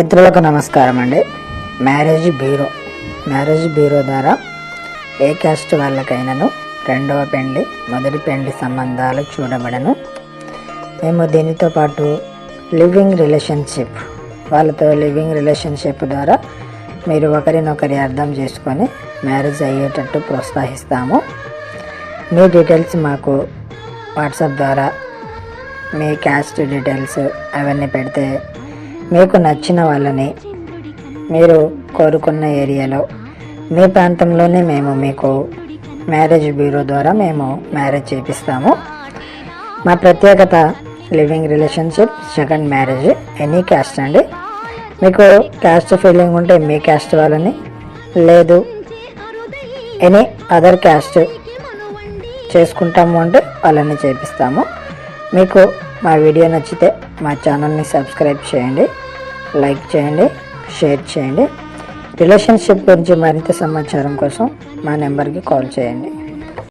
మిత్రులకు నమస్కారం అండి మ్యారేజ్ బ్యూరో మ్యారేజ్ బ్యూరో ద్వారా ఏ క్యాస్ట్ వాళ్ళకైనాను రెండవ పెండ్లి మొదటి పెండ్లి సంబంధాలు చూడబడను. మేము దీనితో పాటు లివింగ్ రిలేషన్షిప్ వాళ్ళతో లివింగ్ రిలేషన్షిప్ ద్వారా మీరు ఒకరినొకరి అర్థం చేసుకొని మ్యారేజ్ అయ్యేటట్టు ప్రోత్సహిస్తాము. మీ డీటెయిల్స్ మాకు వాట్సాప్ ద్వారా మీ క్యాస్ట్ డీటెయిల్స్ అవన్నీ పెడితే మీకు నచ్చిన వాళ్ళని మీరు కోరుకున్న ఏరియాలో మీ ప్రాంతంలోనే మేము మీకు మ్యారేజ్ బ్యూరో ద్వారా మేము మ్యారేజ్ చేపిస్తాము. మా ప్రత్యేకత living relationship second marriage any caste అండి. మీకు క్యాస్ట్ ఫీలింగ్ ఉంటే మీ క్యాస్ట్ వాళ్ళని లేదు ఎనీ అదర్ క్యాస్ట్ చేసుకుంటాము అంటే వాళ్ళని చేపిస్తాము. మీకు మా వీడియో నచ్చితే మా ఛానల్ని సబ్స్క్రైబ్ చేయండి లైక్ చేయండి షేర్ చేయండి. రిలేషన్షిప్ గురించి మరింత సమాచారం కోసం మా నెంబర్కి కాల్ చేయండి.